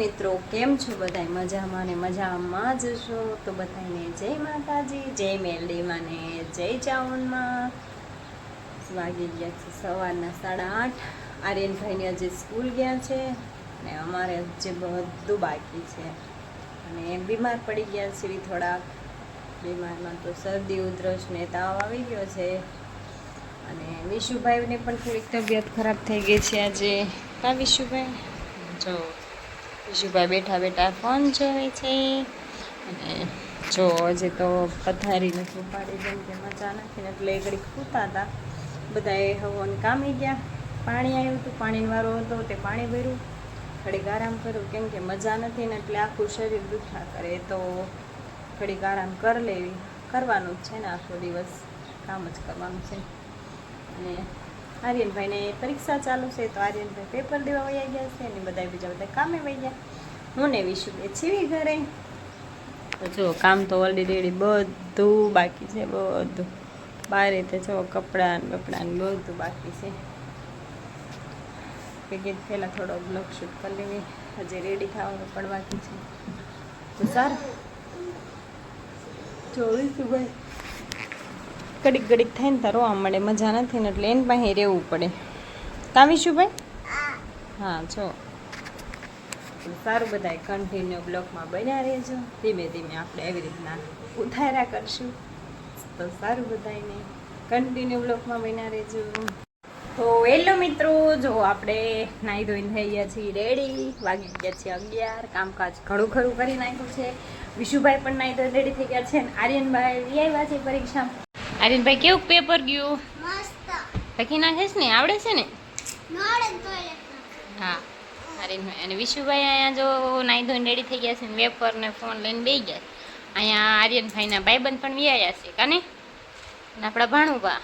મિત્રો, કેમ છો બધા મજામાં ને મજામાં જ છો? તો બધાને જય માતાજી, જય મેલડીમાં ને જય ચાવનમાં વાગી ગયા છે સવારના સાડા આઠ. આર્યનભાઈને હજી સ્કૂલ ગયા છે ને અમારે હજી બધું બાકી છે. અને બીમાર પડી ગયા છે બી થોડાક. બીમારમાં તો શરદી, ઉધરસ ને તાવ આવી ગયો છે. અને વિશુભાઈને પણ થોડીક તબિયત ખરાબ થઈ ગઈ છે આજે. કા વિશુભાઈ? જો. વિશુભાઈ બેઠા બેઠા ફોન જોવે છે. અને જો હજી તો પથારી નથી ઉપાડી, જેમ કે મજા નથી, ને એટલે ઘડી ખૂતા હતા. બધાએ હવન કામી ગયા. પાણી આવ્યું હતું, પાણીનો વારો હતો, તે પાણી ભર્યું. ઘડીક આરામ કર્યું, કેમ કે મજા નથી, ને એટલે આખું શરીર દુખા કરે. તો ઘડીક આરામ કરી લેવી. કરવાનું જ છે ને, આખો દિવસ કામ જ કરવાનું છે. અને આર્યનભાઈને પરીક્ષા ચાલુ છે તો આર્યનભાઈ પેપર દેવા વયા ગયા છે અને બધા બીજા બધા કામે વહી ગયા હું ને વિશુ બે છીવી ઘરે. તો જો કામ તો ઓલરેડી બધું બાકી છે, બધું. બારે રીતે જો કપડાં બપડાં બધું બાકી છે. ગીત પહેલાં થોડો બ્લોગ શૂટ કરી લેવી, હજી રેડી થવાનું પણ બાકી છે. તો સારું. જોઈશું ભાઈ ઘડીક ઘડીક થાય ને તારો મળે, મજા નથી ને એટલે એને પાસે રહેવું પડે. કાવીશું ભાઈ? હા, જો. સારું બધા કન્ટિન્યુ બ્લોકમાં બન્યા રહેજો. ધીમે ધીમે આપણે એવી રીતના ઉધારા કરશું. તો સારું બધાને કન્ટિન્યુ બ્લોકમાં બન્યા રહેજો. તો હેલો મિત્રો, જો આપણે નાહી ધોઈને થઈ ગયા છીએ રેડી વાગી ગયા છીએ અગિયાર. કામકાજ ઘણું ખરું કરી નાખ્યું છે. વિશુભાઈ પણ નાહી ધોઈને રેડી થઈ ગયા છે અને આર્યનભાઈ આવ્યા છે પરીક્ષા આર્યનભાઈ કેવું પેપર ગયું? મસ્ત. લખી નાખીશ ને? આવડે છે ને? હા. આર્યનભાઈ અને વિશુભાઈ અહીંયા જો નાહી ધોઈને રેડી થઈ ગયા છે ને પેપર ને ફોન લઈને બેસી ગયા. અહીંયા આર્યનભાઈના ભાઈબંધ પણ વ્યાયા છે કાને? અને આપણા ભાણુભા.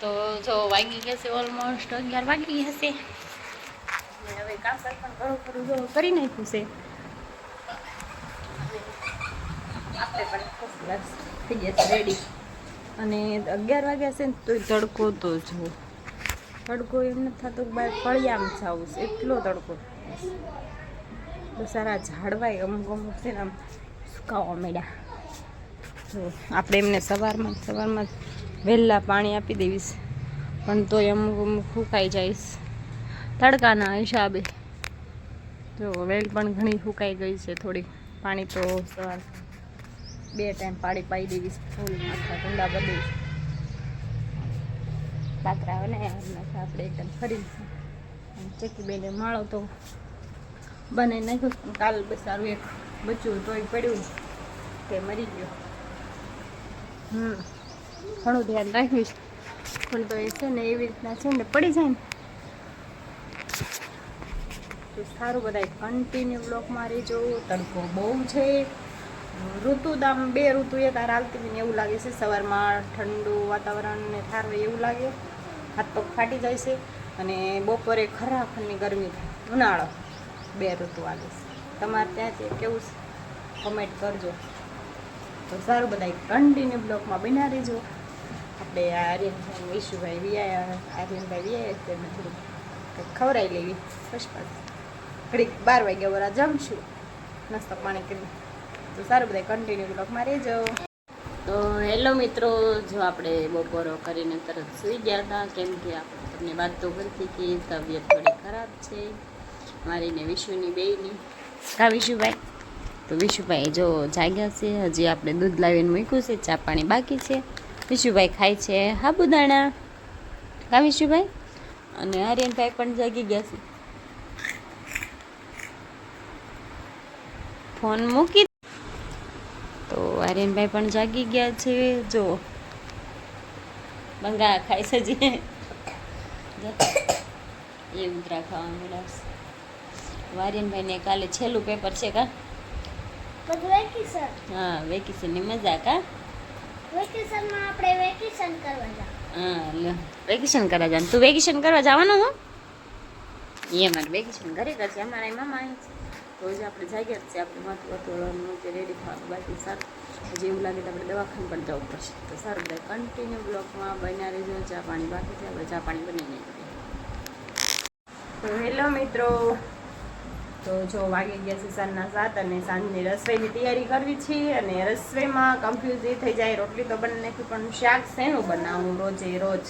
તો જો વાગી ગયા છે ઓલમોસ્ટ અગિયાર વાગી ગયા છે. હવે કામકાજ પણ ઘણું ખરું જો કરી નાખ્યું છે. આપણે પણ થઈ ગયા છે રેડી અને અગિયાર વાગ્યા છે ને તોય તડકો તો જુઓ તડકો એમ નથી થતો કે બહાર ફળિયામાં જાવું એટલો તડકો. તો સારા ઝાડવાય અમુક અમુક છે ને આમ સુકાવા મળ્યા જો આપણે એમને સવારમાં સવારમાં વહેલા પાણી આપી દેવીશ પણ તોય અમુક અમુક સુકાઈ જઈશ તડકાના હિસાબે. જો વેલ પણ ઘણી સુકાઈ ગઈ છે થોડીક. પાણી તો સવાર બે ટાઈમ પાડી પાઈ દેવીશ ફૂલ માથા કુંડા પાત્રા આવે ને આપણે એકદમ ફરી ચેકી બેને માળો તો બને નાખ્યો કાલ સારું એક બચ્યું તોય પડ્યું કે મરી ગયો. હમ, ઘણું ધ્યાન રાખીશ પણ તો એ છે ને એવી રીતના છે ને પડી જાય ને. તો સારું બધા કન્ટિન્યુ બ્લોકમાં રહેજો. તડકો બહુ છે. ઋતુ આમ બે ઋતુ એક આ હાલતી હતી ને એવું લાગે છે. સવારમાં ઠંડુ વાતાવરણ ને ઠાર હોય એવું લાગે. હાથ પગ ફાટી જાય છે અને બપોરે ખરાખની ગરમી થાય. ઉનાળો બે ઋતુ આવે છે. તમારે ત્યાં છે, કેવું છે? કમેન્ટ કરજો. તો સારું બધા કન્ટિન્યુ બ્લોકમાં બના રહેજો. આપણે આ આર્યનભાઈ વિશુભાઈ વિયા આર્યનભાઈ વિયા તેમને થોડુંક કંઈક ખવડાવી લેવી. ફર્સ્ટ પાસ ઘડીક બાર વાગ્યા વરા જમશું. નાસ્તો પાણી કરી તો સારું બધા કન્ટિન્યુ બ્લોકમાં રહેજો. તો હેલો મિત્રો જો આપણે બપોરો કરીને તરત સૂઈ ગયા હતા કેમ કે આપણે તમને વાત તો કરતી કે તબિયત થોડી ખરાબ છે. મારી ને વિશુની બેયની. કા વિશુભાઈ. તો વિશુભાઈ જો જાગ્યા છે હજી આપણે દૂધ લાવીને મૂક્યું છે ચા પાણી બાકી છે. વિશુભાઈ ખાય છે હાબુદાણા. કા વિશુભાઈ? અને આર્યનભાઈ પણ જાગી ગયા છે. ફોન મૂકી આર્યનભાઈ પણ જાગી ગયા છે. જો. બંગા ખાઈ સજી. એ ઉતરા ખાવા મળ્યા આર્યનભાઈને કાલે છેલ્લું પેપર છે કા? હા વેકેશન. વેકેશનની મજા કા? વેકેશનમાં આપણે વેકેશન કરવા જા હા લે. વેકેશન કરવા જવાનું તું વેકેશન કરવા જવાનું હું? એ અમારે વેકેશન ઘરે કરશે અમારા મામા અહીં છે. તો જ આપણે જાગ્યા છે. આપણે મહત્વ છે રેડી થવાનું. બાકી સારું. એવું લાગે તો આપણે દવાખાને પણ જવું પડશે. તો સારું, બધા કન્ટિન્યુ બ્લોકમાં બન્યા રહેજો. ચા પાણી બાકી છે, હવે ચા પાણી બની નહીં તો હેલો મિત્રો. તો જો વાગી ગયા છે સાંજના સાત અને સાંજની રસોઈની તૈયારી કરવી છે અને રસોઈમાં કન્ફ્યુઝ એ થઈ જાય. રોટલી તો બની નાખી પણ શાક શેનું બનાવવું રોજે રોજ?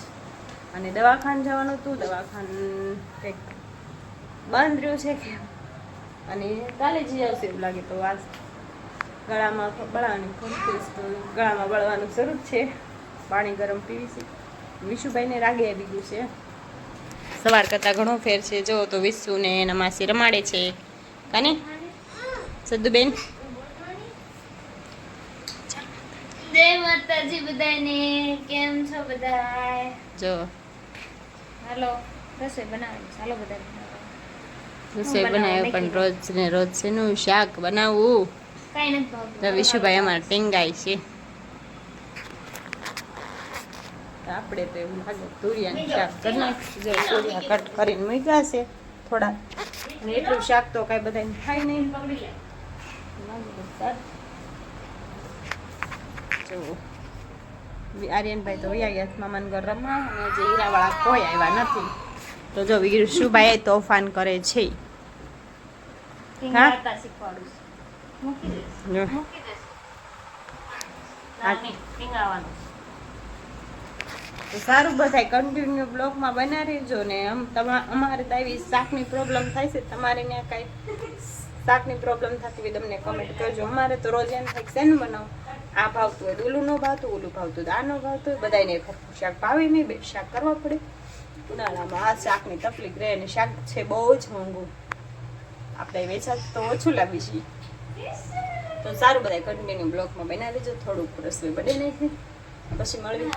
અને દવાખાન જવાનું હતું દવાખાન કંઈક બંધ રહ્યું છે કે? અને કાલે જઈ આવશે એવું લાગે તો આજ ગળામાં બળવાની તો ગળામાં બળવાનું શરૂ છે. પાણી ગરમ પીવી છે. વિશુભાઈને રાગે આવી ગયું છે. સવાર કરતાં ઘણો ફેર છે. જો તો વિશુ ને એના માસી રમાડે છે. કાને? સદ્દુબેન? જય માતાજી બધાને કેમ છો બધા જો. હાલો રસોઈ બનાવવાની ચાલો બધા રસોઈ બનાવ્યો પણ રોજ ને રોજ શેનું શાક બનાવવું કાંઈ નથી ભાવતું. તો વિશુભાઈ અમારે ટીંગાય છે. આપણે તો એવું લાગે તુરિયાનું શાક કરી નાખીશું. જો તુરિયા કટ કરીને મૂક્યા છે થોડા. અને એટલું શાક તો કાંઈ બધાને ખાય નહીં. જો. આર્યનભાઈ તો વયા ગયા મામાન ઘર રમવા અને જે હીરાવાળા કોઈ આવ્યા નથી. તો જો વિશુભાઈ તોફાન કરે છે. હા? શીખવાડું તો સારું બધાય કન્ટિન્યુ બ્લોગમાં બના રહેજો ને. આમ અમારે તો આવી શાકની પ્રોબ્લેમ થાય છે. તમારે ત્યાં કાંઈ શાકની પ્રોબ્લેમ થતી હોય તમને કમેન્ટ કરજો. અમારે તો રોજ એમ થાય શેનું બનાવું? આ ભાવતું હોય ઓલું ન ભાવતું, ઓલું ભાવતું આ ન ભાવતું હોય. બધાને એક શાક ભાવે નહીં, બે શાક કરવા પડે. ઉનાળામાં આ શાકની તકલીફ રહે અને શાક છે બહુ જ મોંઘું. આપણે વેચાત તો ઓછું લાવી છીએ. તો સારું બધા કન્ટિન્યુ બ્લોગમાં બનાવી લેજો થોડુંક રસોઈ બની નાખી. પછી મળવી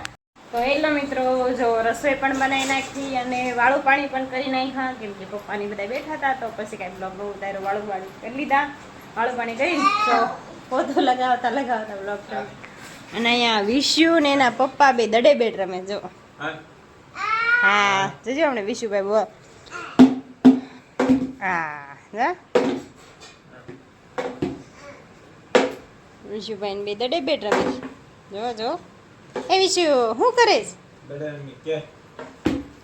તો હેલો મિત્રો જો રસોઈ પણ બનાવી નાખી અને વાળું પાણી પણ કરી નાખ્યા. કેમ કે પપ્પાની બધા બેઠા હતા તો પછી કાંઈ બ્લોગ બહુ ઉતારો વાળું વાળું કરી લીધા. વાળું પાણી કરીને તો પોતો લગાવતા લગાવતા બ્લોગ અને અહીંયા વિશ્યુ ને એના પપ્પા બે દડે બેટ રમે જો. હા જોજો હમણાં વિશુભાઈ બોલ. હા જા. વિશુભાઈ બે દડે બેટ રમે છે. જો જો એ વિશુ શું કરે છે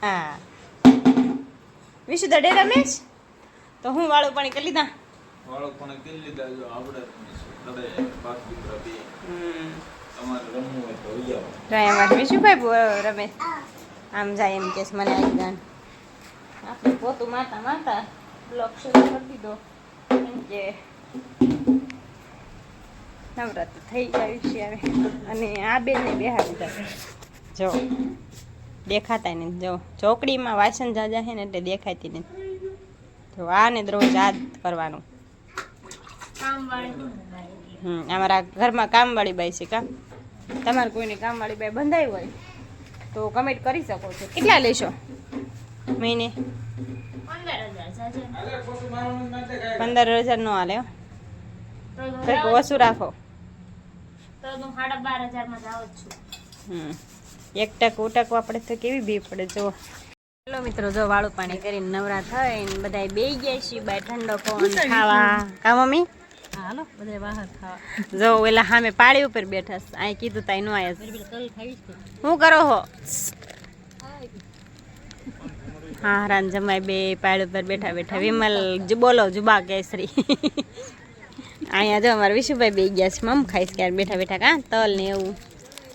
હા. વિશુ દડે રમેશ? તો હું વાળું પાણી કરી લીધા? વાળો પણ કરી લીધા જો આપણે દડે પાક દીકરા બે. તમારે રમવું હોય તો લઈ આવો. માર વિશુભાઈ રમે. આમ જાય એમ કેસ મને આવી ગાન આપણે પોતું માતા માતા બ્લોક શરૂ કરી દીધો. કેમ કે નવરાત્ર થઈ જાય છે હવે. અને આ બેનને બેહાડી દીધા જો, દેખાતા ને જો, ચોકડીમાં વાસણ જાજા છે ને એટલે દેખાતી ને જો, આને રોજ આ કરવાનું. હમ, અમારા ઘરમાં કામવાળી બાઈ છે કામ તમારે કોઈની કામવાળી બાઈ બંધાઈ હોય, તો કમેન્ટ કરી શકો છો. કેટલા લેશો? મહિને? પંદર હજાર નો હું. કંઈક ઓછું રાખો તો હું સાડા બાર હજારમાં જાઉં છું. હમ. એક ટક ઉટક આપણે તો કેવી બી પડે જો હેલો મિત્રો જો વાળું પાણી કરીને નવરા થઈને બધા બે ગયા છીએ બાય ઠંડો પવન ખાવા. કા મમ્મી? હાલો બધા બહાર ખાવા. જો ઓલા સામે પાળી ઉપર બેઠા છે. અહીં કીધું તાઈ નો આયા શું કરો હો? હા રાન જમાઈ બે પાળી ઉપર બેઠા બેઠા. વિમલ જ બોલો જુબા કેસરી. અહીંયા જો અમારા વિશુભાઈ બે ગયા છે, મમ ખાઈશ ક્યારે બેઠા બેઠા કા, તલ ને એવું.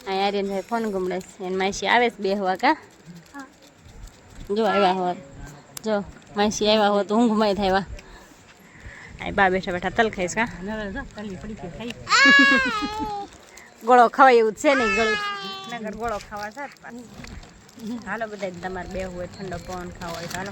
અહીંયા આર્યનભાઈ ફોન ગુમડે છે, એને માસી આવે છે બે હવા કા. જો આવ્યા હોત જો, માસી આવ્યા હોત હું ગુમાઈ થાય આ બા બેઠા બેઠા તલ ખાઈશ કા. ગોળો ખવાય એવું છે નહીં, ગળું. ગોળો ખાવા છે હાલો બધા તમારે બે હોય, ઠંડો પવન ખાવો હોય હાલો.